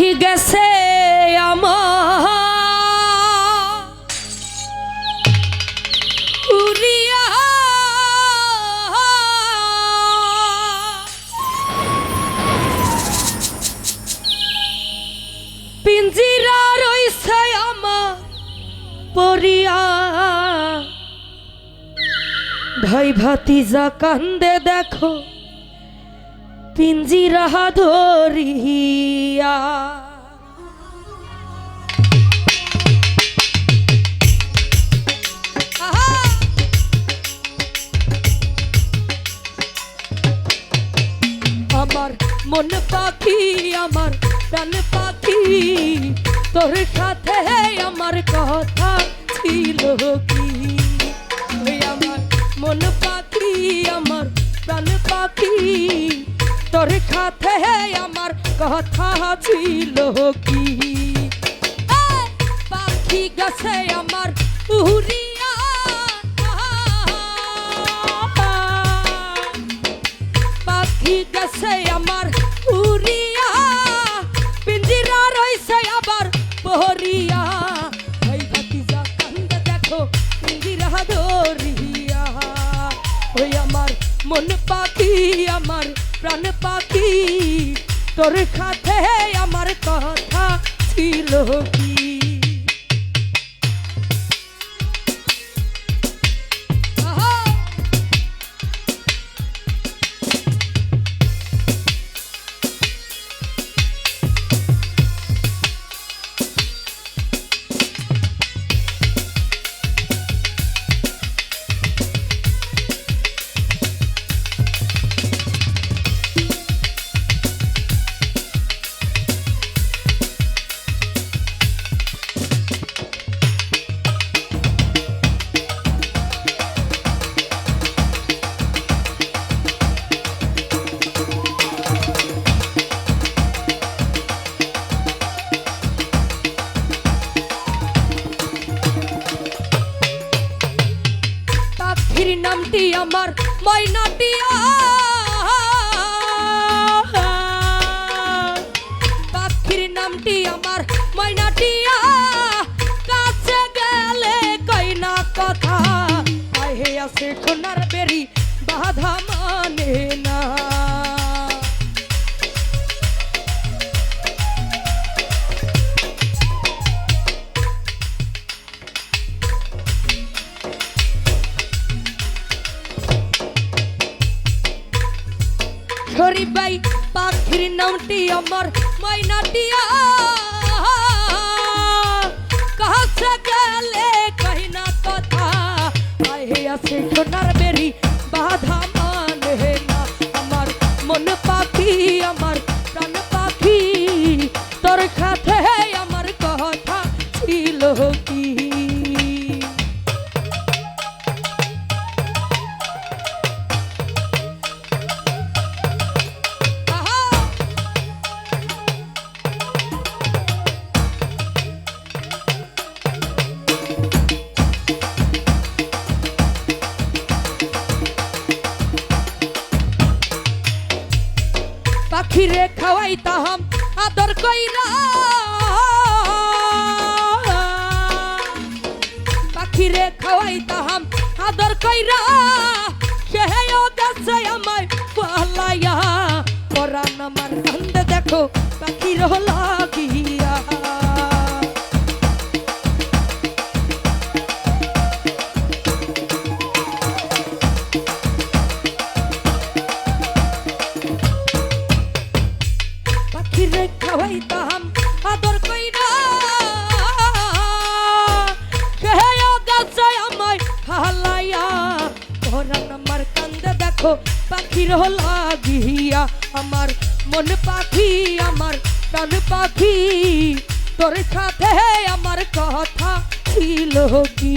পাখি গেছে আমার। পিঞ্জিরা রইছে আমার পরিয়া। ভাই ভাতিজা কান্দে দেখো। পিঞ্জিরা ধরিয়া! আমার মন পাখি আমার প্রাণ পাখি তোর সাথে আমার কথা ছিল কি তোর সাথে আমার কথা ছিল কি? পাখি গেছে আমার উড়িয়া পাখি গেছে আমার উড়িয়া পিঞ্জিরা রইছে আবার বহরিয়া। ভাই ভাতিজা কান্দে দেখো, পিঞ্জিরা ধরিয়া ওই আমার মন পাখি আমার প্রাণ পাখি তোর খাতে আমার কথা ছিল কি? পাখির নামটি আমার ময়নাটিয়া পাখির নামটি আমার ময়নাটিয়া কাছে গেলে কই না কথা। আহে আছে সোনার বেরি বাধা শরীফ বাই পাখির নামটি আমার ময়নাটিয়া কাছে গেলে কহিনা কথা? আহে আছে সোনার পাখিরে খাওয়াইতাম, আদর কইরা। পাখিরে খাওয়াইতাম, আদর কইরা। সেহেও গেছে আমায় পালাইয়া। পরান আমার কান্দে দেখো, পাখির লাগিয়া পাখির লাগিয়া আমার মন পাখি আমার প্রাণ পাখি। তোর সাথে আমার কথা ছিল কি?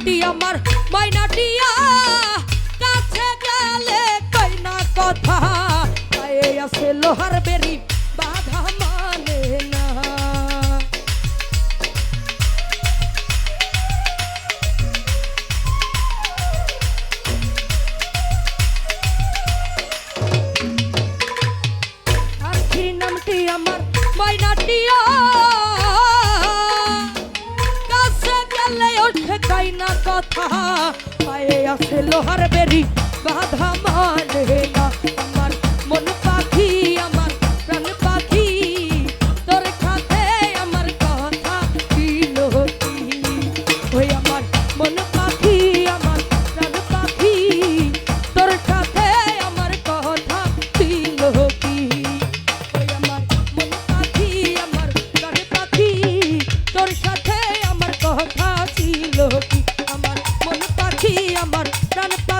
ময়নাটি আমার ময়নাটিয়া কাছে গেলে কই না কথা। পায়ে আছে লোহার বেরি, বাধা মানে না। আমার ময়নাটিয়া পায়ে আছে লোহার বেরি বাধা মা Bye.